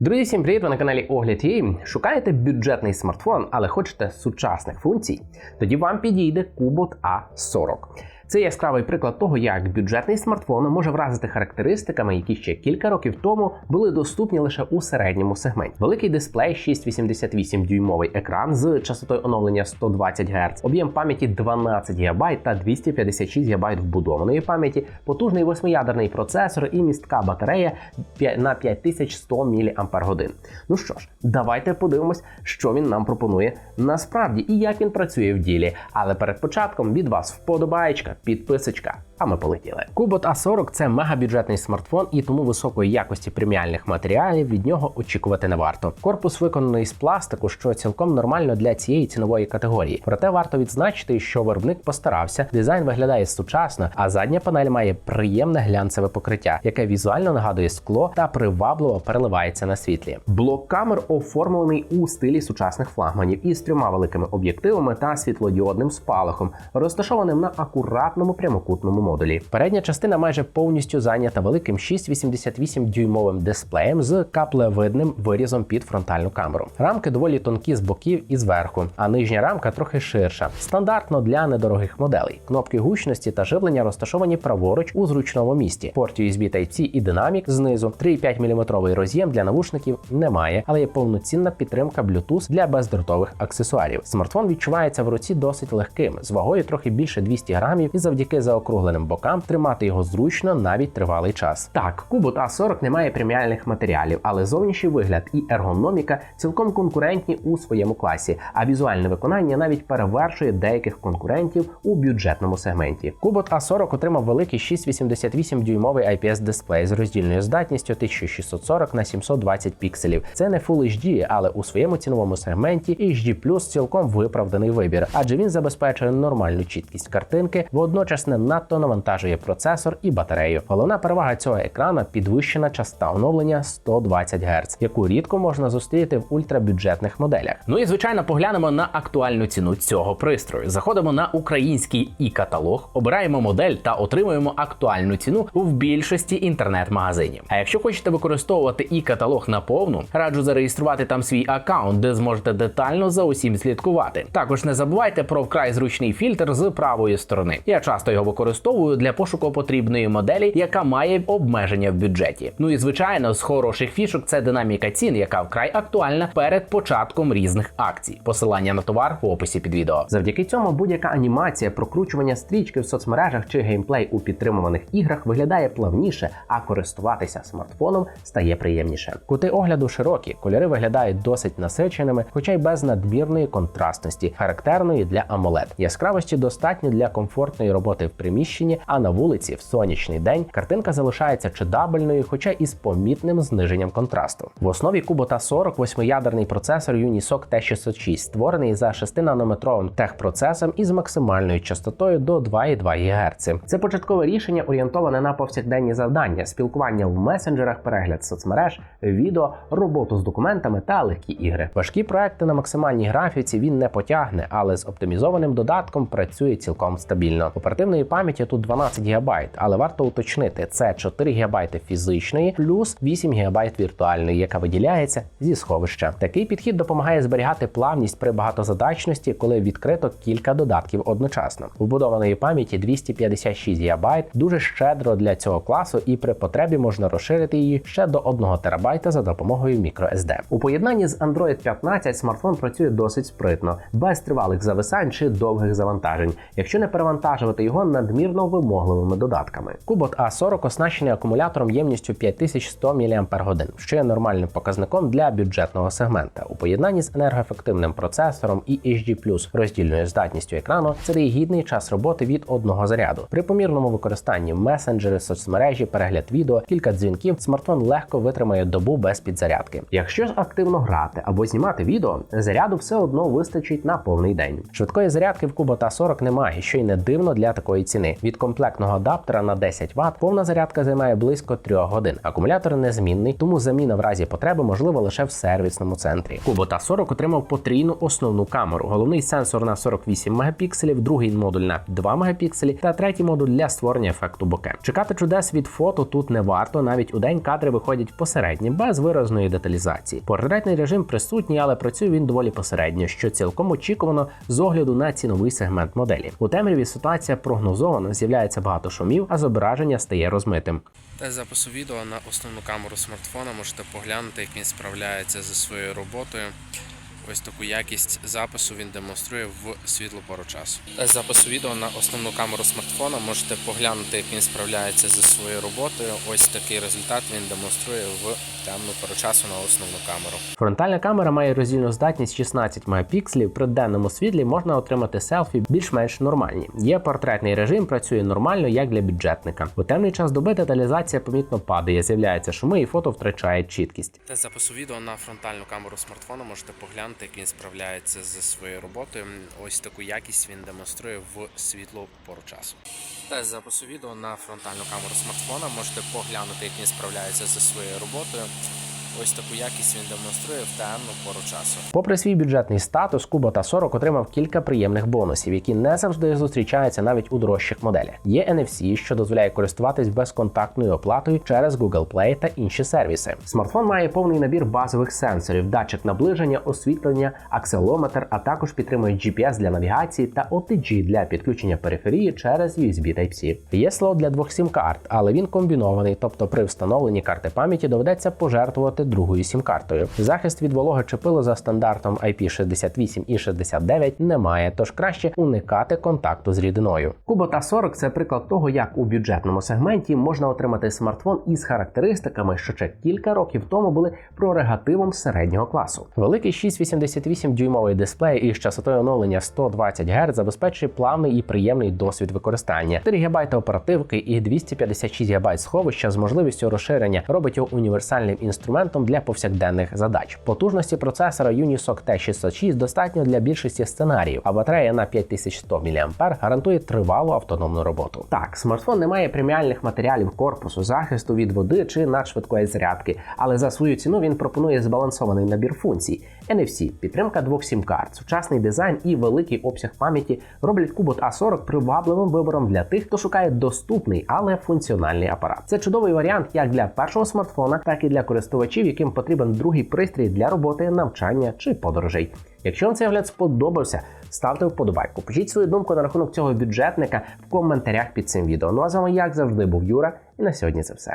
Друзі, всім привіт! Ви на каналі Огляд Єй. Шукаєте бюджетний смартфон, але хочете сучасних функцій? Тоді вам підійде Кубот A40. Це яскравий приклад того, як бюджетний смартфон може вразити характеристиками, які ще кілька років тому були доступні лише у середньому сегменті. Великий дисплей, 688 дюймовий екран з частотою оновлення 120 Гц, об'єм пам'яті 12 ГБ та 256 ГБ вбудованої пам'яті, потужний восьмиядерний процесор і містка батарея на 5100 мАч. Ну що ж, давайте подивимось, що він нам пропонує насправді і як він працює в ділі. Але перед початком від вас вподобаєчка, підписочка. А ми полетіли. Cubot A40 – це мегабюджетний смартфон, і тому високої якості преміальних матеріалів від нього очікувати не варто. Корпус виконаний з пластику, що цілком нормально для цієї цінової категорії. Проте варто відзначити, що виробник постарався. Дизайн виглядає сучасно, а задня панель має приємне глянцеве покриття, яке візуально нагадує скло та привабливо переливається на світлі. Блок камер оформлений у стилі сучасних флагманів із трьома великими об'єктивами та світлодіодним спалахом, розташованим на акуратному прямокутному модулі. Передня частина майже повністю зайнята великим 6,88 дюймовим дисплеєм з каплевидним вирізом під фронтальну камеру. Рамки доволі тонкі з боків і зверху, а нижня рамка трохи ширша. Стандартно для недорогих моделей. Кнопки гучності та живлення розташовані праворуч у зручному місці. Порт USB Type-C і динамік знизу. 3,5 мм роз'єм для навушників немає, але є повноцінна підтримка Bluetooth для бездротових аксесуарів. Смартфон відчувається в руці досить легким, з вагою трохи більше 200 грамів, і завдяки заокругленим бокам тримати його зручно навіть тривалий час. Так, Cubot A40 не має преміальних матеріалів, але зовнішній вигляд і ергономіка цілком конкурентні у своєму класі, а візуальне виконання навіть перевершує деяких конкурентів у бюджетному сегменті. Cubot A40 отримав великий 688 дюймовий IPS дисплей з роздільною здатністю 1640 на 720 пікселів. Це не Full HD, але у своєму ціновому сегменті HD цілком виправданий вибір, адже він забезпечує нормальну чіткість картинки, водночас не надто навантажує процесор і батарею. Головна перевага цього екрана підвищена частота оновлення 120 Гц, яку рідко можна зустріти в ультрабюджетних моделях. Ну і звичайно, поглянемо на актуальну ціну цього пристрою. Заходимо на український і каталог, обираємо модель та отримуємо актуальну ціну в більшості інтернет-магазинів. А якщо хочете використовувати і каталог наповну, раджу зареєструвати там свій аккаунт, де зможете детально за усім слідкувати. Також не забувайте про вкрай зручний фільтр з правої сторони. Я часто його використовую для пошуку потрібної моделі, яка має обмеження в бюджеті. Ну і звичайно, з хороших фішок це динаміка цін, яка вкрай актуальна перед початком різних акцій. Посилання на товар в описі під відео. Завдяки цьому будь-яка анімація, прокручування стрічки в соцмережах чи геймплей у підтримуваних іграх виглядає плавніше, а користуватися смартфоном стає приємніше. Кути огляду широкі, кольори виглядають досить насиченими, хоча й без надмірної контрастності, характерної для AMOLED. Яскравості достатньо для комфортної роботи в приміщенні, а на вулиці в сонячний день картинка залишається читабельною, хоча і з помітним зниженням контрасту. В основі Cubota 40 восьмиядерний процесор Unisoc T606, створений за 6-нанометровим техпроцесом із максимальною частотою до 2,2 ГГц. Це початкове рішення орієнтоване на повсякденні завдання, спілкування в месенджерах, перегляд соцмереж, відео, роботу з документами та легкі ігри. Важкі проекти на максимальній графіці він не потягне, але з оптимізованим додатком працює цілком стабільно. Оперативної пам'яті тут 12 ГБ, але варто уточнити, це 4 ГБ фізичної плюс 8 ГБ віртуальної, яка виділяється зі сховища. Такий підхід допомагає зберігати плавність при багатозадачності, коли відкрито кілька додатків одночасно. Вбудованої пам'яті 256 ГБ дуже щедро для цього класу, і при потребі можна розширити її ще до 1 ТБ за допомогою microSD. У поєднанні з Android 15 смартфон працює досить спритно, без тривалих зависань чи довгих завантажень, якщо не перевантажувати його надмірно вимогливими додатками. Cubot A40 оснащений акумулятором ємністю 5100 мАч, що є нормальним показником для бюджетного сегмента. У поєднанні з енергоефективним процесором і HD роздільною здатністю екрану це дає гідний час роботи від одного заряду. При помірному використанні месенджери, соцмережі, перегляд відео, кілька дзвінків, смартфон легко витримає добу без підзарядки. Якщо ж активно грати або знімати відео, заряду все одно вистачить на повний день. Швидкої зарядки в Cubot A40 немає, що й не дивно дивно для такої ціни. Від комплектного адаптера на 10 Вт повна зарядка займає близько 3 годин. Акумулятор незмінний, тому заміна в разі потреби можлива лише в сервісному центрі. Kubota 40 отримав потрійну основну камеру. Головний сенсор на 48 мегапікселів, другий модуль на 2 мегапікселі та третій модуль для створення ефекту боке. Чекати чудес від фото тут не варто. Навіть у день кадри виходять посередні, без виразної деталізації. Портретний режим присутній, але працює він доволі посередньо, що цілком очікувано з огляду на ціновий сегмент моделі. У темряві ситуація прогнозована, з'являється багато шумів, а зображення стає розмитим. Та запису відео на основну камеру смартфона можете поглянути, як він справляється зі своєю роботою. Ось таку якість запису він демонструє в світлу пору часу. Запису відео на основну камеру смартфона можете поглянути, як він справляється зі своєю роботою. Ось такий результат він демонструє в темну пору часу на основну камеру. Фронтальна камера має роздільну здатність 16 мегапікселів. При денному світлі можна отримати селфі більш-менш нормальні. Є портретний режим, працює нормально, як для бюджетника. У темний час доби деталізація помітно падає, з'являються шуми і фото втрачає чіткість. Тест запису відео на фронтальну камеру смартфона можете поглянути, як він справляється зі своєю роботою. Ось таку якість він демонструє в світлу пору часу. Тест запису відео на фронтальну камеру смартфона можете поглянути, як він справляється зі своєю роботою. Ось таку якість він демонструє в темну пору часу. Попри свій бюджетний статус, Kubota 40 отримав кілька приємних бонусів, які не завжди зустрічаються навіть у дорожчих моделях. Є NFC, що дозволяє користуватись безконтактною оплатою через Google Play та інші сервіси. Смартфон має повний набір базових сенсорів, датчик наближення, освітлення, акселометр, а також підтримує GPS для навігації та OTG для підключення периферії через USB Type-C. Є слот для двох сім-карт, але він комбінований, тобто при встановленні карти пам'яті доведеться пожертвувати другою сім-картою. Захист від вологи чи за стандартом IP68 і 69 немає, тож краще уникати контакту з рідиною. Kubota 40 – це приклад того, як у бюджетному сегменті можна отримати смартфон із характеристиками, що ще кілька років тому були пророгативом середнього класу. Великий 688 дюймовий дисплей із частотою оновлення 120 Гц забезпечує плавний і приємний досвід використання. 4 ГБ оперативки і 256 ГБ сховища з можливістю розширення робить його універсальним інструментом для повсякденних задач. Потужності процесора Unisoc T606 достатньо для більшості сценаріїв, а батарея на 5100 мАh гарантує тривалу автономну роботу. Так, смартфон не має преміальних матеріалів корпусу, захисту від води чи надшвидкої зарядки, але за свою ціну він пропонує збалансований набір функцій. NFC, підтримка двох сім-карт, сучасний дизайн і великий обсяг пам'яті роблять Kubot A40 привабливим вибором для тих, хто шукає доступний, але функціональний апарат. Це чудовий варіант як для першого смартфона, так і для користувачів, яким потрібен другий пристрій для роботи, навчання чи подорожей. Якщо вам цей огляд сподобався, ставте вподобайку. Пишіть свою думку на рахунок цього бюджетника в коментарях під цим відео. Ну а з вами, як завжди, був Юра, і на сьогодні це все.